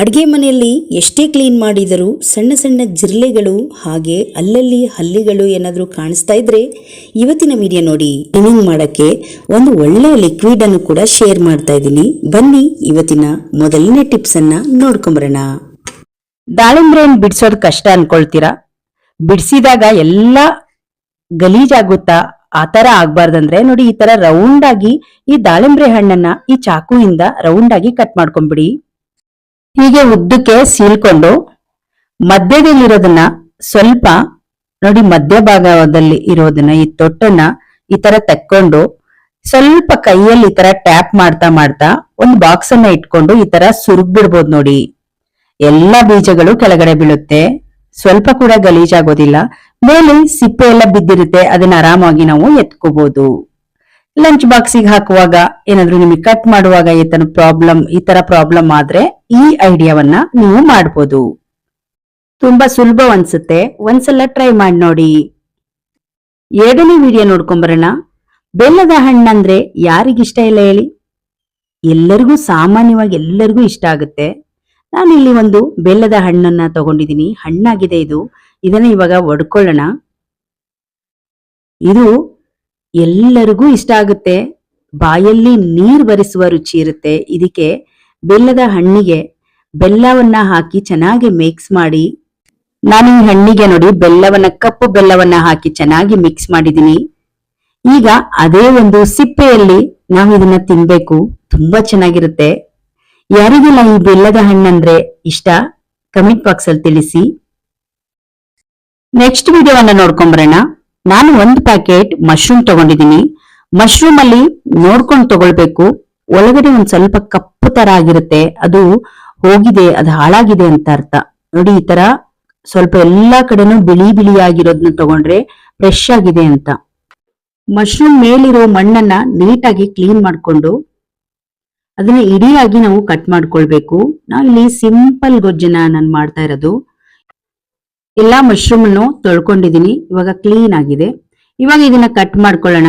ಅಡುಗೆ ಮನೆಯಲ್ಲಿ ಎಷ್ಟೇ ಕ್ಲೀನ್ ಮಾಡಿದರೂ ಸಣ್ಣ ಸಣ್ಣ ಜಿರ್ಲೆಗಳು ಹಾಗೆ ಅಲ್ಲಲ್ಲಿ ಹಲ್ಲಿಗಳು ಏನಾದರೂ ಕಾಣಿಸ್ತಾ ಇದ್ರೆ ಇವತ್ತಿನ ವಿಡಿಯೋ ನೋಡಿ. ಕ್ಲೀನಿಂಗ್ ಮಾಡೋಕ್ಕೆ ಒಂದು ಒಳ್ಳೆಯ ಲಿಕ್ವಿಡ್ ಅನ್ನು ಕೂಡ ಶೇರ್ ಮಾಡ್ತಾ ಇದ್ದೀನಿ. ಬನ್ನಿ ಇವತ್ತಿನ ಮೊದಲನೇ ಟಿಪ್ಸ್ ಅನ್ನ ನೋಡ್ಕೊಂಬರೋಣ. ದಾಳಿಂಬ್ರೆ ಬಿಡಿಸೋದು ಕಷ್ಟ ಅನ್ಕೊಳ್ತೀರಾ? ಬಿಡಿಸಿದಾಗ ಎಲ್ಲ ಗಲೀಜಾಗುತ್ತಾ? ಆ ತರ ಆಗ್ಬಾರ್ದಂದ್ರೆ ನೋಡಿ ಈ ತರ ರೌಂಡ್ ಆಗಿ ಈ ದಾಳಿಂಬ್ರೆ ಹಣ್ಣನ್ನ ಈ ಚಾಕುವಿಂದ ರೌಂಡ್ ಆಗಿ ಕಟ್ ಮಾಡ್ಕೊಂಡ್ಬಿಡಿ ಹೀಗೆ ಉದ್ದಕ್ಕೆ ಸೀಳ್ಕೊಂಡು ಮಧ್ಯದಲ್ಲಿರೋದನ್ನ ಸ್ವಲ್ಪ ನೋಡಿ ಮಧ್ಯಭಾಗದಲ್ಲಿ ಇರೋದನ್ನ ಈ ತೊಟ್ಟನ್ನ ಈ ತರ ತಕ್ಕೊಂಡು ಸ್ವಲ್ಪ ಕೈಯಲ್ಲಿ ಈ ತರ ಟ್ಯಾಪ್ ಮಾಡ್ತಾ ಮಾಡ್ತಾ ಒಂದು ಬಾಕ್ಸ್ ಅನ್ನ ಇಟ್ಕೊಂಡು ಈ ತರ ಸುರುಗ್ ಬಿಡ್ಬೋದು ನೋಡಿ. ಎಲ್ಲ ಬೀಜಗಳು ಕೆಳಗಡೆ ಬೀಳುತ್ತೆ. ಸ್ವಲ್ಪ ಕೂಡ ಗಲೀಜಾಗೋದಿಲ್ಲ. ಮೇಲೆ ಸಿಪ್ಪೆ ಎಲ್ಲ ಬಿದ್ದಿರುತ್ತೆ. ಅದನ್ನ ಆರಾಮಾಗಿ ನಾವು ಎತ್ಕೋಬಹುದು ಲಂಚ್ ಬಾಕ್ಸಿಗೆ ಹಾಕುವಾಗ ಏನಾದ್ರು ನಿಮಗೆ ಕಟ್ ಮಾಡುವಾಗ ಈ ತರ ಪ್ರಾಬ್ಲಮ್ ಈ ತರ ಪ್ರಾಬ್ಲಮ್ ಆದ್ರೆ ಈ ಐಡಿಯಾವನ್ನ ನೀವು ಮಾಡ್ಬೋದು. ತುಂಬಾ ಸುಲಭ ಅನ್ಸುತ್ತೆ. ಒಂದ್ಸಲ ಟ್ರೈ ಮಾಡಿ ನೋಡಿ. ಎರಡನೇ ವಿಡಿಯೋ ನೋಡ್ಕೊಂಬರೋಣ. ಬೆಲ್ಲದ ಹಣ್ಣಂದ್ರೆ ಯಾರಿಗಿಷ್ಟ ಇಲ್ಲ ಹೇಳಿ? ಎಲ್ಲರಿಗೂ ಸಾಮಾನ್ಯವಾಗಿ ಎಲ್ಲರಿಗೂ ಇಷ್ಟ ಆಗುತ್ತೆ. ನಾನು ಇಲ್ಲಿ ಒಂದು ಬೆಲ್ಲದ ಹಣ್ಣನ್ನ ತಗೊಂಡಿದ್ದೀನಿ. ಹಣ್ಣಾಗಿದೆ ಇದು. ಇದನ್ನ ಇವಾಗ ಒಡ್ಕೊಳ್ಳೋಣ. ಇದು ಎಲ್ಲರಿಗೂ ಇಷ್ಟ ಆಗುತ್ತೆ. ಬಾಯಲ್ಲಿ ನೀರು ಬರಿಸುವ ರುಚಿ ಇರುತ್ತೆ. ಇದಕ್ಕೆ ಬೆಲ್ಲದ ಹಣ್ಣಿಗೆ ಬೆಲ್ಲವನ್ನ ಹಾಕಿ ಚೆನ್ನಾಗಿ ಮಿಕ್ಸ್ ಮಾಡಿ. ನಾನು ಈ ಹಣ್ಣಿಗೆ ನೋಡಿ ಬೆಲ್ಲವನ್ನ, ಕಪ್ಪು ಬೆಲ್ಲವನ್ನ ಹಾಕಿ ಚೆನ್ನಾಗಿ ಮಿಕ್ಸ್ ಮಾಡಿದೀನಿ ಈಗ ಅದೇ ಒಂದು ಸಿಪ್ಪೆಯಲ್ಲಿ ನಾವು ಇದನ್ನ ತಿನ್ಬೇಕು. ತುಂಬಾ ಚೆನ್ನಾಗಿರುತ್ತೆ. ಯಾರಿಗೆಲ್ಲ ಈ ಬೆಲ್ಲದ ಹಣ್ಣಂದ್ರೆ ಇಷ್ಟ ಕಮೆಂಟ್ ಬಾಕ್ಸ್ ಅಲ್ಲಿ ತಿಳಿಸಿ. ನೆಕ್ಸ್ಟ್ ವಿಡಿಯೋವನ್ನ ನೋಡ್ಕೊಂಬರೋಣ ನಾನು ಒಂದು ಪ್ಯಾಕೆಟ್ ಮಶ್ರೂಮ್ ತಗೊಂಡಿದ್ದೀನಿ. ಮಶ್ರೂಮ್ ಅಲ್ಲಿ ನೋಡ್ಕೊಂಡು ತಗೊಳ್ಬೇಕು. ಒಳಗಡೆ ಒಂದ್ ಸ್ವಲ್ಪ ಕಪ್ಪು ತರ ಆಗಿರುತ್ತೆ. ಅದು ಹೋಗಿದೆ, ಅದು ಹಾಳಾಗಿದೆ ಅಂತ ಅರ್ಥ. ನೋಡಿ, ಈ ತರ ಸ್ವಲ್ಪ ಎಲ್ಲಾ ಕಡೆನೂ ಬಿಳಿ ಬಿಳಿ ಆಗಿರೋದನ್ನ ತಗೊಂಡ್ರೆ ಫ್ರೆಶ್ ಆಗಿದೆ ಅಂತ. ಮಶ್ರೂಮ್ ಮೇಲಿರೋ ಮಣ್ಣನ್ನ ನೀಟಾಗಿ ಕ್ಲೀನ್ ಮಾಡ್ಕೊಂಡು ಅದನ್ನ ಇಡಿಯಾಗಿ ನಾವು ಕಟ್ ಮಾಡ್ಕೊಳ್ಬೇಕು. ನಾವು ಇಲ್ಲಿ ಸಿಂಪಲ್ ಗೊಜ್ಜನ್ನ ನಾನು ಮಾಡ್ತಾ ಇರೋದು. ಎಲ್ಲಾ ಮಶ್ರೂಮ್ ಅನ್ನು ತೊಳ್ಕೊಂಡಿದೀನಿ ಇವಾಗ ಕ್ಲೀನ್ ಆಗಿದೆ. ಇವಾಗ ಇದನ್ನ ಕಟ್ ಮಾಡ್ಕೊಳ್ಳೋಣ.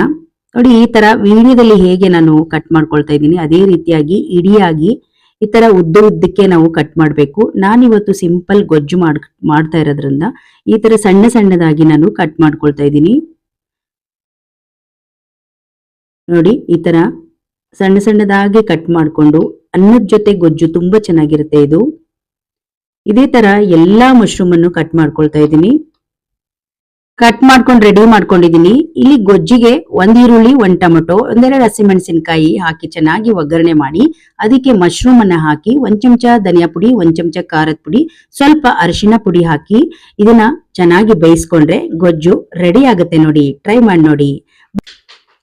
ನೋಡಿ, ಈ ತರ ವೀಡಿಯೋದಲ್ಲಿ ಹೇಗೆ ನಾನು ಕಟ್ ಮಾಡ್ಕೊಳ್ತಾ ಇದ್ದೀನಿ. ಅದೇ ರೀತಿಯಾಗಿ, ಇಡಿಯಾಗಿ ಈ ತರ ಉದ್ದ ಉದ್ದಕ್ಕೆ ನಾವು ಕಟ್ ಮಾಡ್ಬೇಕು. ನಾನಿವತ್ತು ಸಿಂಪಲ್ ಗೊಜ್ಜು ಮಾಡ್, ಮಾಡ್ತಾ ಇರೋದ್ರಿಂದ ಈ ತರ ಸಣ್ಣ ಸಣ್ಣದಾಗಿ ನಾನು ಕಟ್ ಮಾಡ್ಕೊಳ್ತಾ ಇದ್ದೀನಿ. ನೋಡಿ, ಈ ತರ ಸಣ್ಣ ಸಣ್ಣದಾಗಿ ಕಟ್ ಮಾಡ್ಕೊಂಡು ಅನ್ನದ ಜೊತೆ ಗೊಜ್ಜು ತುಂಬಾ ಚೆನ್ನಾಗಿರುತ್ತೆ ಇದು. ಇದೇ ತರ ಎಲ್ಲಾ ಮಶ್ರೂಮ್ ಅನ್ನು ಕಟ್ ಮಾಡ್ಕೊಳ್ತಾ ಇದ್ದೀನಿ. ಕಟ್ ಮಾಡ್ಕೊಂಡು ರೆಡಿ ಮಾಡ್ಕೊಂಡಿದೀನಿ ಇಲ್ಲಿ ಗೊಜ್ಜಿಗೆ ಒಂದ್ ಈರುಳ್ಳಿ, ಒಂದ್ ಟೊಮೆಟೊ, ಒಂದೆರಡು ಹಸಿಮೆಣಸಿನಕಾಯಿ ಹಾಕಿ ಚೆನ್ನಾಗಿ ಒಗ್ಗರಣೆ ಮಾಡಿ, ಅದಕ್ಕೆ ಮಶ್ರೂಮ್ ಅನ್ನ ಹಾಕಿ ಒಂದ್ ಚಮಚ ಧನಿಯಾ ಪುಡಿ, ಒಂದ್ ಚಮಚ ಖಾರದ ಪುಡಿ, ಸ್ವಲ್ಪ ಅರಿಶಿನ ಪುಡಿ ಹಾಕಿ ಇದನ್ನ ಚೆನ್ನಾಗಿ ಬೇಯಿಸ್ಕೊಂಡ್ರೆ ಗೊಜ್ಜು ರೆಡಿ ಆಗುತ್ತೆ ನೋಡಿ. ಟ್ರೈ ಮಾಡಿ ನೋಡಿ.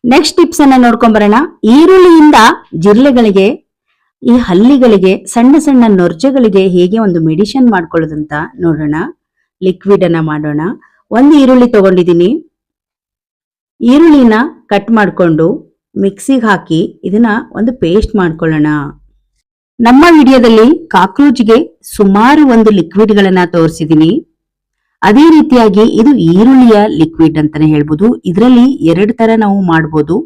ನೆಕ್ಸ್ಟ್ ಟಿಪ್ಸ್ ಅನ್ನ ನೋಡ್ಕೊಂಡ್ ಬರೋಣ. ಈರುಳ್ಳಿಯಿಂದ ಜಿರ್ಲೆಗಳಿಗೆ ಈ ಹಲ್ಲಿಗಳಿಗೆ, ಸಣ್ಣ ಸಣ್ಣ ನೊರ್ಜೆಗಳಿಗೆ ಹೇಗೆ ಒಂದು ಮೆಡಿಷನ್ ಮಾಡ್ಕೊಳ್ಳೋದಂತ ನೋಡೋಣ. ಲಿಕ್ವಿಡ್ ಅನ್ನ ಮಾಡೋಣ. ಒಂದು ಈರುಳ್ಳಿ ತಗೊಂಡಿದ್ದೀನಿ. ಈರುಳ್ಳಿನ ಕಟ್ ಮಾಡ್ಕೊಂಡು ಮಿಕ್ಸಿಗೆ ಹಾಕಿ ಇದನ್ನ ಒಂದು ಪೇಸ್ಟ್ ಮಾಡ್ಕೊಳ್ಳೋಣ. ನಮ್ಮ ವಿಡಿಯೋದಲ್ಲಿ ಕಾಕ್ರೋಚ್ಗೆ ಸುಮಾರು ಒಂದು ಲಿಕ್ವಿಡ್ಗಳನ್ನ ತೋರಿಸಿದೀನಿ ಅದೇ ರೀತಿಯಾಗಿ ಇದು ಈರುಳ್ಳಿಯ ಲಿಕ್ವಿಡ್ ಅಂತಾನೆ ಹೇಳ್ಬೋದು. ಇದರಲ್ಲಿ ಎರಡು ತರ ನಾವು ಮಾಡ್ಬೋದು.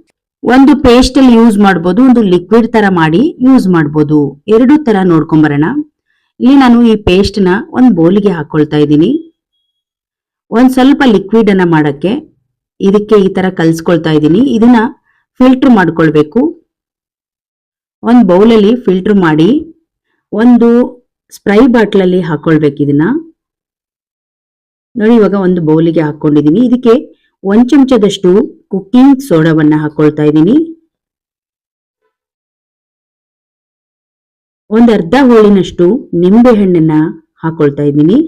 ಒಂದು ಪೇಸ್ಟ್ ಅಲ್ಲಿ ಯೂಸ್ ಮಾಡ್ಬೋದು, ಒಂದು ಲಿಕ್ವಿಡ್ ತರ ಮಾಡಿ ಯೂಸ್ ಮಾಡ್ಬೋದು. ಎರಡು ತರ ನೋಡ್ಕೊಂಬರೋಣ. ಇಲ್ಲಿ ನಾನು ಈ ಪೇಸ್ಟ್ನ ಒಂದು ಬೌಲಿಗೆ ಹಾಕೊಳ್ತಾ ಇದ್ದೀನಿ. ಒಂದ್ ಸ್ವಲ್ಪ ಲಿಕ್ವಿಡ್ ಅನ್ನ ಮಾಡಕ್ಕೆ ಇದಕ್ಕೆ ಈ ತರ ಕಲ್ಸ್ಕೊಳ್ತಾ ಇದ್ದೀನಿ. ಇದನ್ನ ಫಿಲ್ಟರ್ ಮಾಡ್ಕೊಳ್ಬೇಕು. ಒಂದು ಬೌಲಲ್ಲಿ ಫಿಲ್ಟರ್ ಮಾಡಿ ಒಂದು ಸ್ಪ್ರೈ ಬಾಟ್ಲಲ್ಲಿ ಹಾಕೊಳ್ಬೇಕು ಇದನ್ನ. ನೋಡಿ ಇವಾಗ ಒಂದು ಬೌಲಿಗೆ ಹಾಕೊಂಡಿದೀನಿ ಇದಕ್ಕೆ ಒಂದ್ ಚಮಚದಷ್ಟು ಕುಕ್ಕಿಂಗ್ ಸೋಡಾವನ್ನ ಹಾಕೊಳ್ತಾ ಇದ್ದೀನಿ. ಒಂದ್ ಅರ್ಧ ಹೋಳಿನಷ್ಟು ನಿಂಬೆ ಹಣ್ಣನ್ನ ಹಾಕೊಳ್ತಾ ಇದ್ದೀನಿ.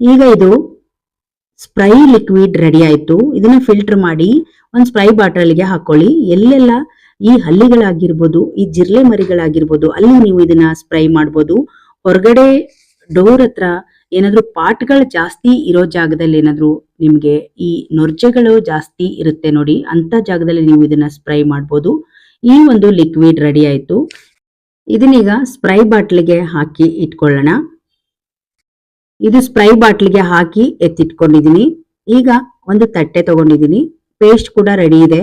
ಈಗ ಇದು ಸ್ಪ್ರೈ ಲಿಕ್ವಿಡ್ ರೆಡಿ ಆಯ್ತು. ಇದನ್ನ ಫಿಲ್ಟರ್ ಮಾಡಿ ಒಂದ್ ಸ್ಪ್ರೈ ಬಾಟಲ್ಗೆ ಹಾಕೊಳ್ಳಿ. ಎಲ್ಲೆಲ್ಲ ಈ ಹಲ್ಲಿಗಳಾಗಿರ್ಬೋದು, ಈ ಜಿರ್ಲೆ ಮರಿಗಳಾಗಿರ್ಬೋದು, ಅಲ್ಲಿ ನೀವು ಇದನ್ನ ಸ್ಪ್ರೈ ಮಾಡ್ಬೋದು. ಹೊರಗಡೆ ಡೋರ್ ಹತ್ರ ಏನಾದ್ರೂ ಪಾಟ್ಗಳು ಜಾಸ್ತಿ ಇರೋ ಜಾಗದಲ್ಲಿ ಏನಾದ್ರೂ ನಿಮ್ಗೆ ಈ ನೊರ್ಜೆಗಳು ಜಾಸ್ತಿ ಇರುತ್ತೆ ನೋಡಿ ಅಂತ ಜಾಗದಲ್ಲಿ ನೀವು ಇದನ್ನ ಸ್ಪ್ರೈ ಮಾಡ್ಬೋದು. ಈ ಒಂದು ಲಿಕ್ವಿಡ್ ರೆಡಿ ಆಯ್ತು. ಇದನ್ನೀಗ ಸ್ಪ್ರೈ ಬಾಟ್ಲಿಗೆ ಹಾಕಿ ಇಟ್ಕೊಳ್ಳೋಣ. ಇದು ಸ್ಪ್ರೈ ಬಾಟ್ಲಿಗೆ ಹಾಕಿ ಎತ್ತಿಟ್ಕೊಂಡಿದ್ದೀನಿ ಈಗ ಒಂದು ತಟ್ಟೆ ತಗೊಂಡಿದ್ದೀನಿ ಪೇಸ್ಟ್ ಕೂಡ ರೆಡಿ ಇದೆ.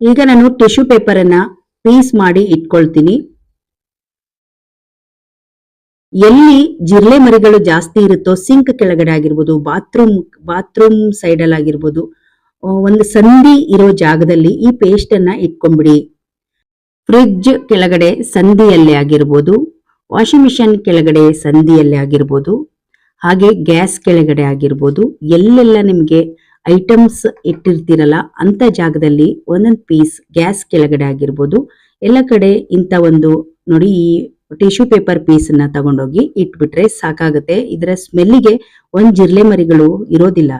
ಈಗ ನಾನು ಟಿಶ್ಯೂ ಪೇಪರ್ ಅನ್ನ ಪೀಸ್ ಮಾಡಿ ಇಟ್ಕೊಳ್ತೀನಿ. ಎಲ್ಲಿ ಜಿರ್ಲೆ ಮರಿಗಳು ಜಾಸ್ತಿ ಇರುತ್ತೋ ಸಿಂಕ್ ಕೆಳಗಡೆ ಆಗಿರ್ಬೋದು, ಬಾತ್ರೂಮ್ ಬಾತ್ರೂಮ್ ಸೈಡ್ ಅಲ್ಲಿ ಆಗಿರ್ಬೋದು ಒಂದು ಸಂಧಿ ಇರೋ ಜಾಗದಲ್ಲಿ ಈ ಪೇಸ್ಟ್ ಅನ್ನ ಇಟ್ಕೊಂಡ್ಬಿಡಿ. ಫ್ರಿಡ್ಜ್ ಕೆಳಗಡೆ ಸಂಧಿಯಲ್ಲೇ ಆಗಿರ್ಬೋದು ವಾಷಿಂಗ್ ಮಿಷನ್ ಕೆಳಗಡೆ ಸಂಧಿಯಲ್ಲೇ ಆಗಿರ್ಬೋದು, ಹಾಗೆ ಗ್ಯಾಸ್ ಕೆಳಗಡೆ ಆಗಿರ್ಬೋದು, ಎಲ್ಲೆಲ್ಲ ನಿಮಗೆ ಐಟಮ್ಸ್ ಇಟ್ಟಿರ್ತೀರಲ್ಲ, ಅಂತ ಜಾಗದಲ್ಲಿ ಒಂದೊಂದು ಪೀಸ್ ಗ್ಯಾಸ್ ಕೆಳಗಡೆ ಆಗಿರ್ಬೋದು, ಎಲ್ಲ ಕಡೆ ಇಂಥ ಒಂದು ನೋಡಿ ಈ ಟಿಶ್ಯೂ ಪೇಪರ್ ಪೀಸ್ ಅನ್ನ ತಗೊಂಡೋಗಿ ಇಟ್ಬಿಟ್ರೆ ಸಾಕಾಗುತ್ತೆ. ಇದರ ಸ್ಮೆಲ್ಲಿಗೆ ಒಂದ್ ಜಿರ್ಲೆ ಮರಿಗಳು ಇರೋದಿಲ್ಲ.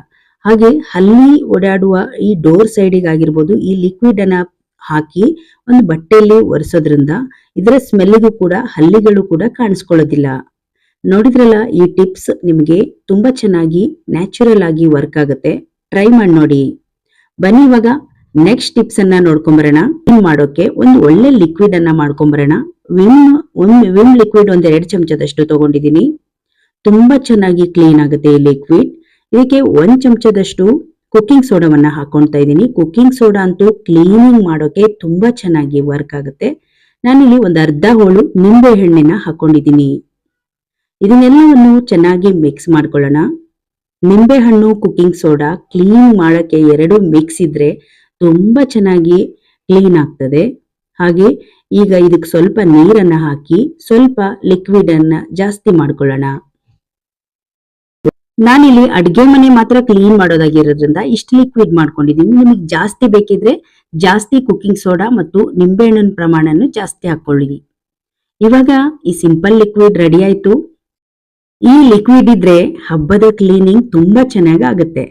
ಹಾಗೆ ಹಲ್ಲಿ ಓಡಾಡುವ ಈ ಡೋರ್ ಸೈಡಿಗೆ ಆಗಿರ್ಬೋದು ಈ ಲಿಕ್ವಿಡ್ ಅನ್ನ ಹಾಕಿ ಒಂದು ಬಟ್ಟೆಯಲ್ಲಿ ಒರೆಸೋದ್ರಿಂದ ಇದರ ಸ್ಮೆಲ್ಲಿಗೂ ಕೂಡ ಹಲ್ಲಿಗಳು ಕೂಡ ಕಾಣಿಸ್ಕೊಳ್ಳೋದಿಲ್ಲ. ನೋಡಿದ್ರಲ್ಲ ಈ ಟಿಪ್ಸ್ ನಿಮಗೆ ತುಂಬಾ ಚೆನ್ನಾಗಿ ನ್ಯಾಚುರಲ್ ಆಗಿ ವರ್ಕ್ ಆಗುತ್ತೆ. ಟ್ರೈ ಮಾಡಿ ನೋಡಿ. ಬನ್ನಿ ಇವಾಗ ನೆಕ್ಸ್ಟ್ ಟಿಪ್ಸ್ ಅನ್ನ ನೋಡ್ಕೊಂಬರೋಣ. ಕ್ಲೀನ್ ಮಾಡೋಕೆ ಒಂದು ಒಳ್ಳೆ ಲಿಕ್ವಿಡ್ ಅನ್ನ ಮಾಡ್ಕೊಂಬರೋಣ. ವಿಮ್ ಒಂದು ವಿಮ್ ಲಿಕ್ವಿಡ್ ಒಂದ್ ಎರಡು ಚಮಚದಷ್ಟು ತಗೊಂಡಿದ್ದೀನಿ. ತುಂಬಾ ಚೆನ್ನಾಗಿ ಕ್ಲೀನ್ ಆಗುತ್ತೆ ಈ ಲಿಕ್ವಿಡ್ ಇದಕ್ಕೆ ಒಂದ್ ಚಮಚದಷ್ಟು ಕುಕ್ಕಿಂಗ್ ಸೋಡಾವನ್ನ ಹಾಕೊಳ್ತಾ ಇದ್ದೀನಿ. ಕುಕ್ಕಿಂಗ್ ಸೋಡಾ ಅಂತೂ ಕ್ಲೀನಿಂಗ್ ಮಾಡೋಕೆ ತುಂಬಾ ಚೆನ್ನಾಗಿ ವರ್ಕ್ ಆಗುತ್ತೆ. ನಾನಿಲ್ಲಿ ಒಂದು ಅರ್ಧ ಹೋಳು ನಿಂಬೆ ಹಣ್ಣಿನ ಹಾಕೊಂಡಿದ್ದೀನಿ. ಇದನ್ನೆಲ್ಲವನ್ನು ಚೆನ್ನಾಗಿ ಮಿಕ್ಸ್ ಮಾಡ್ಕೊಳ್ಳೋಣ. ನಿಂಬೆ ಹಣ್ಣು ಕುಕ್ಕಿಂಗ್ ಸೋಡಾ ಕ್ಲೀನ್ ಮಾಡೋಕೆ ಎರಡು ಮಿಕ್ಸ್ ಇದ್ರೆ ತುಂಬಾ ಚೆನ್ನಾಗಿ ಕ್ಲೀನ್ ಆಗ್ತದೆ. ಹಾಗೆ ಈಗ ಇದಕ್ಕೆ ಸ್ವಲ್ಪ ನೀರನ್ನ ಹಾಕಿ ಸ್ವಲ್ಪ ಲಿಕ್ವಿಡ್ ಅನ್ನ ಜಾಸ್ತಿ ಮಾಡ್ಕೊಳ್ಳೋಣ. ನಾನಿಲ್ಲಿ ಅಡ್ಗೆ ಮನೆ ಮಾತ್ರ ಕ್ಲೀನ್ ಮಾಡೋದಾಗಿರೋದ್ರಿಂದ ಇಷ್ಟು ಲಿಕ್ವಿಡ್ ಮಾಡ್ಕೊಂಡಿದ್ದೀನಿ ನಿಮಗೆ ಜಾಸ್ತಿ ಬೇಕಿದ್ರೆ ಜಾಸ್ತಿ ಕುಕ್ಕಿಂಗ್ ಸೋಡಾ ಮತ್ತು ನಿಂಬೆಹಣ್ಣಿನ ಪ್ರಮಾಣನ ಜಾಸ್ತಿ ಹಾಕೊಳ್ಳಿ. ಇವಾಗ ಈ ಸಿಂಪಲ್ ಲಿಕ್ವಿಡ್ ರೆಡಿ ಆಯ್ತು. ಈ ಲಿಕ್ವಿಡ್ ಇದ್ರೆ ಹಬ್ಬದ ಕ್ಲೀನಿಂಗ್ ತುಂಬಾ ಚೆನ್ನಾಗಿ ಆಗುತ್ತೆ.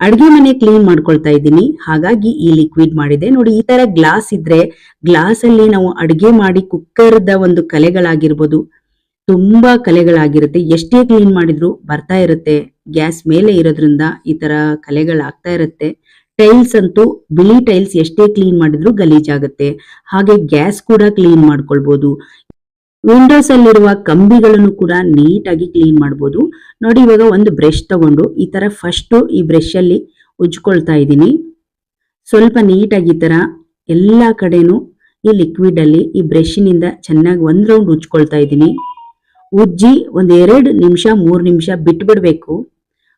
ಅಡ್ಗೆ ಮನೆ ಕ್ಲೀನ್ ಮಾಡ್ಕೊಳ್ತಾ ಇದ್ದೀನಿ. ಹಾಗಾಗಿ ಈ ಲಿಕ್ವಿಡ್ ಮಾಡಿದೆ. ನೋಡಿ, ಈ ತರ ಗ್ಲಾಸ್ ಇದ್ರೆ ಗ್ಲಾಸ್ ಅಲ್ಲಿ ನಾವು ಅಡುಗೆ ಮಾಡಿ ಕುಕ್ಕರ್ದ ಒಂದು ಕಲೆಗಳಾಗಿರ್ಬೋದು, ತುಂಬಾ ಕಲೆಗಳಾಗಿರುತ್ತೆ. ಎಷ್ಟೇ ಕ್ಲೀನ್ ಮಾಡಿದ್ರು ಬರ್ತಾ ಇರುತ್ತೆ. ಗ್ಯಾಸ್ ಮೇಲೆ ಇರೋದ್ರಿಂದ ಈ ತರ ಕಲೆಗಳಾಗ್ತಾ ಇರುತ್ತೆ. ಟೈಲ್ಸ್ ಅಂತೂ, ಬಿಳಿ ಟೈಲ್ಸ್ ಎಷ್ಟೇ ಕ್ಲೀನ್ ಮಾಡಿದ್ರು ಗಲೀಜಾಗುತ್ತೆ. ಹಾಗೆ ಗ್ಯಾಸ್ ಕೂಡ ಕ್ಲೀನ್ ಮಾಡ್ಕೊಳ್ಬಹುದು ವಿಂಡೋಸ್ ಅಲ್ಲಿರುವ ಕಂಬಿಗಳನ್ನು ಕೂಡ ನೀಟಾಗಿ ಕ್ಲೀನ್ ಮಾಡ್ಬೋದು. ನೋಡಿ, ಇವಾಗ ಒಂದು ಬ್ರಷ್ ತಗೊಂಡು ಈ ತರ ಫಸ್ಟ್ ಈ ಬ್ರಷ್ ಅಲ್ಲಿ ಉಜ್ಕೊಳ್ತಾ ಇದ್ದೀನಿ. ಸ್ವಲ್ಪ ನೀಟಾಗಿ ಈ ತರ ಎಲ್ಲಾ ಕಡೆನೂ ಈ ಲಿಕ್ವಿಡ್ ಅಲ್ಲಿ ಈ ಬ್ರಷಿನಿಂದ ಚೆನ್ನಾಗಿ ಒಂದ್ ರೌಂಡ್ ಉಜ್ಕೊಳ್ತಾ ಇದ್ದೀನಿ. ಉಜ್ಜಿ ಒಂದ್ ಎರಡು ನಿಮಿಷ, ಮೂರ್ ನಿಮಿಷ ಬಿಟ್ಬಿಡ್ಬೇಕು.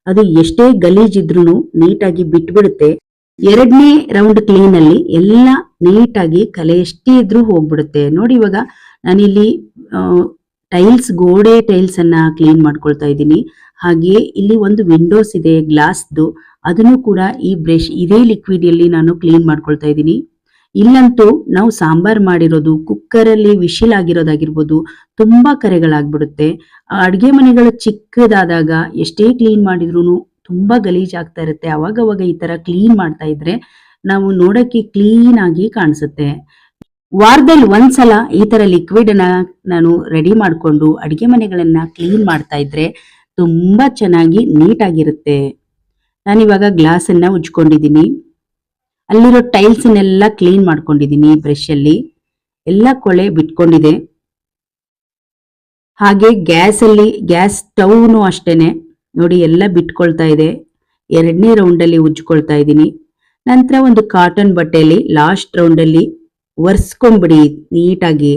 ಅದು ಎಷ್ಟೇ ಗಲೀಜಿದ್ರು ನೀಟಾಗಿ ಬಿಟ್ಬಿಡುತ್ತೆ. ಎರಡನೇ ರೌಂಡ್ ಕ್ಲೀನ್ ಅಲ್ಲಿ ಎಲ್ಲ ನೀಟಾಗಿ ಕಲೆ ಎಷ್ಟೇ ಇದ್ರೂ ಹೋಗ್ಬಿಡುತ್ತೆ. ನೋಡಿ, ಇವಾಗ ನಾನಿಲ್ಲಿ ಟೈಲ್ಸ್ ಗೋಡೆ ಟೈಲ್ಸ್ ಅನ್ನ ಕ್ಲೀನ್ ಮಾಡ್ಕೊಳ್ತಾ ಇದ್ದೀನಿ. ಹಾಗೆ ಇಲ್ಲಿ ಒಂದು ವಿಂಡೋಸ್ ಇದೆ ಗ್ಲಾಸ್ದು ಅದನ್ನು ಕೂಡ ಈ ಬ್ರಷ್ ಇದೇ ಲಿಕ್ವಿಡ್ ಅಲ್ಲಿ ನಾನು ಕ್ಲೀನ್ ಮಾಡ್ಕೊಳ್ತಾ ಇದ್ದೀನಿ. ಇಲ್ಲಂತೂ ನಾವು ಸಾಂಬಾರ್ ಮಾಡಿರೋದು ಕುಕ್ಕರ್ ಅಲ್ಲಿ ವಿಶಿಲ್ ಆಗಿರೋದಾಗಿರ್ಬೋದು, ತುಂಬಾ ಕರೆಗಳಾಗ್ಬಿಡುತ್ತೆ. ಅಡ್ಗೆ ಮನೆಗಳು ಚಿಕ್ಕದಾದಾಗ ಎಷ್ಟೇ ಕ್ಲೀನ್ ಮಾಡಿದ್ರು ತುಂಬಾ ಗಲೀಜ್ ಆಗ್ತಾ ಇರುತ್ತೆ. ಅವಾಗ ಅವಾಗ ಈ ತರ ಕ್ಲೀನ್ ಮಾಡ್ತಾ ಇದ್ರೆ ನಾವು ನೋಡಕ್ಕೆ ಕ್ಲೀನ್ ಆಗಿ ಕಾಣಿಸುತ್ತೆ. ವಾರದಲ್ಲಿ ಒಂದ್ಸಲ ಈ ತರ ಲಿಕ್ವಿಡ್ ಅನ್ನ ನಾನು ರೆಡಿ ಮಾಡ್ಕೊಂಡು ಅಡಿಗೆ ಮನೆಗಳನ್ನ ಕ್ಲೀನ್ ಮಾಡ್ತಾ ಇದ್ರೆ ತುಂಬಾ ಚೆನ್ನಾಗಿ ನೀಟ್ ಆಗಿರುತ್ತೆ. ನಾನಿವಾಗ ಗ್ಲಾಸ್ ಅನ್ನ ಉಜ್ಕೊಂಡಿದ್ದೀನಿ ಅಲ್ಲಿರೋ ಟೈಲ್ಸ್ ನೆಲ್ಲ ಕ್ಲೀನ್ ಮಾಡ್ಕೊಂಡಿದ್ದೀನಿ ಬ್ರಷ್ ಅಲ್ಲಿ. ಎಲ್ಲ ಕೊಳೆ ಬಿಟ್ಕೊಂಡಿದೆ. ಹಾಗೆ ಗ್ಯಾಸ್ ಅಲ್ಲಿ ಗ್ಯಾಸ್ ಸ್ಟವ್ನು ಅಷ್ಟೇನೆ. ನೋಡಿ ಎಲ್ಲ ಬಿಟ್ಕೊಳ್ತಾ ಇದೆ. ಎರಡನೇ ರೌಂಡಲ್ಲಿ ಉಜ್ಕೊಳ್ತಾ ಇದ್ದೀನಿ ನಂತರ ಒಂದು ಕಾಟನ್ ಬಟ್ಟೆಯಲ್ಲಿ ಲಾಸ್ಟ್ ರೌಂಡ್ ಅಲ್ಲಿ ಒರೆಸ್ಕೊಂಡ್ಬಿಡಿ ನೀಟಾಗಿ.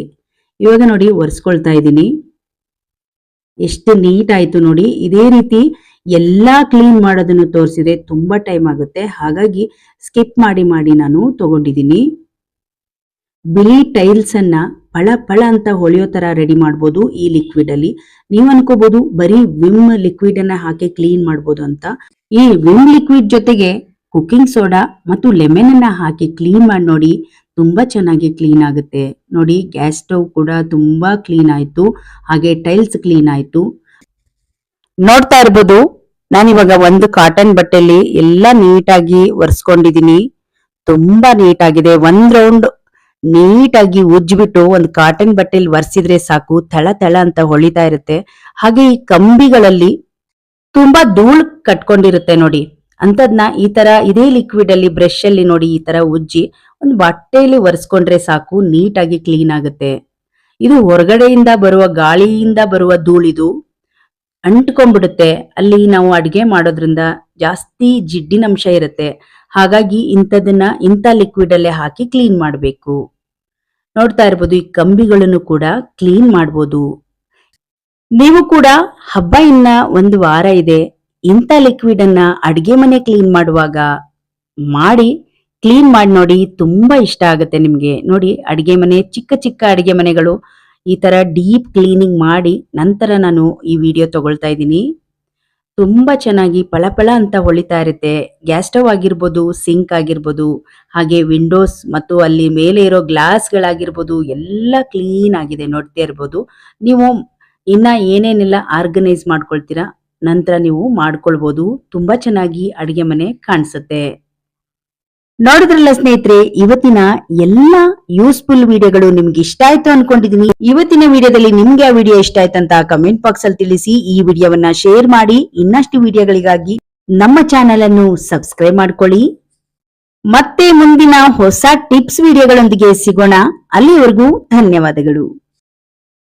ಇವಾಗ ನೋಡಿ ಒರೆಸ್ಕೊಳ್ತಾ ಇದ್ದೀನಿ. ಎಷ್ಟು ನೀಟ್ ಆಯ್ತು ನೋಡಿ. ಇದೇ ರೀತಿ ಎಲ್ಲಾ ಕ್ಲೀನ್ ಮಾಡೋದನ್ನು ತೋರಿಸಿದ್ರೆ ತುಂಬಾ ಟೈಮ್ ಆಗುತ್ತೆ. ಹಾಗಾಗಿ ಸ್ಕಿಪ್ ಮಾಡಿ ಮಾಡಿ ನಾನು ತಗೊಂಡಿದ್ದೀನಿ. ಬಿಳಿ ಟೈಲ್ಸ್ ಅನ್ನ ಪಳ ಪಳ ಅಂತ ಹೊಳೆಯೋ ತರ ರೆಡಿ ಮಾಡ್ಬೋದು ಈ ಲಿಕ್ವಿಡ್ ಅಲ್ಲಿ. ನೀವು ಅನ್ಕೋಬಹುದು ಬರೀ ವಿಮ್ ಲಿಕ್ವಿಡ್ ಅನ್ನ ಹಾಕಿ ಕ್ಲೀನ್ ಮಾಡ್ಬೋದು ಅಂತ. ಈ ವಿಮ್ ಲಿಕ್ವಿಡ್ ಜೊತೆಗೆ ಕುಕಿಂಗ್ ಸೋಡಾ ಮತ್ತು ಲೆಮನ್ ಅನ್ನ ಹಾಕಿ ಕ್ಲೀನ್ ಮಾಡಿ ನೋಡಿ. ತುಂಬಾ ಚೆನ್ನಾಗಿ ಕ್ಲೀನ್ ಆಗುತ್ತೆ. ನೋಡಿ ಗ್ಯಾಸ್ ಸ್ಟವ್ ಕೂಡ ತುಂಬಾ ಕ್ಲೀನ್ ಆಯ್ತು. ಹಾಗೆ ಟೈಲ್ಸ್ ಕ್ಲೀನ್ ಆಯ್ತು. ನೋಡ್ತಾ ಇರ್ಬೋದು, ನಾನಿವಾಗ ಒಂದು ಕಾಟನ್ ಬಟ್ಟೆಲಿ ಎಲ್ಲ ನೀಟಾಗಿ ಒರೆಸ್ಕೊಂಡಿದೀನಿ. ತುಂಬಾ ನೀಟ್ ಆಗಿದೆ ಒಂದ್ ರೌಂಡ್ ನೀಟಾಗಿ ಉಜ್ಜಿಬಿಟ್ಟು ಒಂದು ಕಾಟನ್ ಬಟ್ಟೆಲಿ ಒರೆಸಿದ್ರೆ ಸಾಕು. ತಳ ತಳ ಅಂತ ಹೊಳಿತಾ ಇರುತ್ತೆ. ಹಾಗೆ ಈ ಕಂಬಿಗಳಲ್ಲಿ ತುಂಬಾ ಧೂಳ್ ಕಟ್ಕೊಂಡಿರುತ್ತೆ ನೋಡಿ. ಅಂತದ್ನ ಈ ತರ, ಇದೇ ಲಿಕ್ವಿಡ್ ಅಲ್ಲಿ ಬ್ರಷ್ ಅಲ್ಲಿ ನೋಡಿ ಈ ತರ ಉಜ್ಜಿ ಒಂದು ಬಟ್ಟೆಯಲ್ಲಿ ಒರೆಸ್ಕೊಂಡ್ರೆ ಸಾಕು, ನೀಟಾಗಿ ಕ್ಲೀನ್ ಆಗುತ್ತೆ. ಇದು ಹೊರಗಡೆಯಿಂದ ಬರುವ ಗಾಳಿಯಿಂದ ಬರುವ ಧೂಳಿದು ಅಂಟ್ಕೊಂಡ್ಬಿಡುತ್ತೆ. ಅಲ್ಲಿ ನಾವು ಅಡಿಗೆ ಮಾಡೋದ್ರಿಂದ ಜಾಸ್ತಿ ಜಿಡ್ಡಿನಂಶ ಇರುತ್ತೆ. ಹಾಗಾಗಿ ಇಂಥದನ್ನ ಇಂಥ ಲಿಕ್ವಿಡ್ ಅಲ್ಲೇ ಹಾಕಿ ಕ್ಲೀನ್ ಮಾಡಬೇಕು. ನೋಡ್ತಾ ಇರ್ಬೋದು, ಈ ಕಂಬಿಗಳನ್ನು ಕೂಡ ಕ್ಲೀನ್ ಮಾಡ್ಬೋದು. ನೀವು ಕೂಡ ಹಬ್ಬ ಇನ್ನ ಒಂದು ವಾರ ಇದೆ. ಇಂಥ ಲಿಕ್ವಿಡ್ ಅನ್ನ ಅಡಿಗೆ ಮನೆ ಕ್ಲೀನ್ ಮಾಡುವಾಗ ಮಾಡಿ ಕ್ಲೀನ್ ಮಾಡಿ ನೋಡಿ ತುಂಬಾ ಇಷ್ಟ ಆಗುತ್ತೆ ನಿಮ್ಗೆ. ನೋಡಿ ಅಡಿಗೆ ಮನೆ, ಚಿಕ್ಕ ಚಿಕ್ಕ ಅಡಿಗೆ ಮನೆಗಳು, ಈ ತರ ಡೀಪ್ ಕ್ಲೀನಿಂಗ್ ಮಾಡಿ ನಂತರ ನಾನು ಈ ವಿಡಿಯೋ ತಗೊಳ್ತಾ ಇದ್ದೀನಿ. ತುಂಬಾ ಚೆನ್ನಾಗಿ ಪಳಪಳ ಅಂತ ಹೊಳಿತಾ ಇರುತ್ತೆ. ಗ್ಯಾಸ್ ಸ್ಟವ್ ಆಗಿರ್ಬೋದು ಸಿಂಕ್ ಆಗಿರ್ಬೋದು, ಹಾಗೆ ವಿಂಡೋಸ್ ಮತ್ತು ಅಲ್ಲಿ ಮೇಲೆ ಇರೋ ಗ್ಲಾಸ್ಗಳಾಗಿರ್ಬೋದು ಎಲ್ಲ ಕ್ಲೀನ್ ಆಗಿದೆ ನೋಡ್ತಾ ಇರ್ಬೋದು. ನೀವು ಇನ್ನ ಏನೇನೆಲ್ಲ ಆರ್ಗನೈಸ್ ಮಾಡ್ಕೊಳ್ತೀರಾ, ನಂತರ ನೀವು ಮಾಡ್ಕೊಳ್ಬೋದು. ತುಂಬಾ ಚೆನ್ನಾಗಿ ಅಡಿಗೆ ಮನೆ ಕಾಣಿಸುತ್ತೆ. ನೋಡಿದ್ರಲ್ಲ ಸ್ನೇಹಿತರೆ, ಇವತ್ತಿನ ಎಲ್ಲ ಯೂಸ್ಫುಲ್ ವಿಡಿಯೋಗಳು ನಿಮ್ಗೆ ಇಷ್ಟ ಆಯ್ತು ಅನ್ಕೊಂಡಿದೀನಿ. ಇವತ್ತಿನ ವಿಡಿಯೋದಲ್ಲಿ ನಿಮ್ಗೆ ಆ ವಿಡಿಯೋ ಇಷ್ಟ ಆಯ್ತಂತ ಕಮೆಂಟ್ ಬಾಕ್ಸ್ ಅಲ್ಲಿ ತಿಳಿಸಿ, ಈ ವಿಡಿಯೋವನ್ನ ಶೇರ್ ಮಾಡಿ, ಇನ್ನಷ್ಟು ವಿಡಿಯೋಗಳಿಗಾಗಿ ನಮ್ಮ ಚಾನೆಲ್ ಅನ್ನು ಸಬ್ಸ್ಕ್ರೈಬ್ ಮಾಡ್ಕೊಳ್ಳಿ. ಮತ್ತೆ ಮುಂದಿನ ಹೊಸ ಟಿಪ್ಸ್ ವಿಡಿಯೋಗಳೊಂದಿಗೆ ಸಿಗೋಣ. ಅಲ್ಲಿವರೆಗೂ ಧನ್ಯವಾದಗಳು.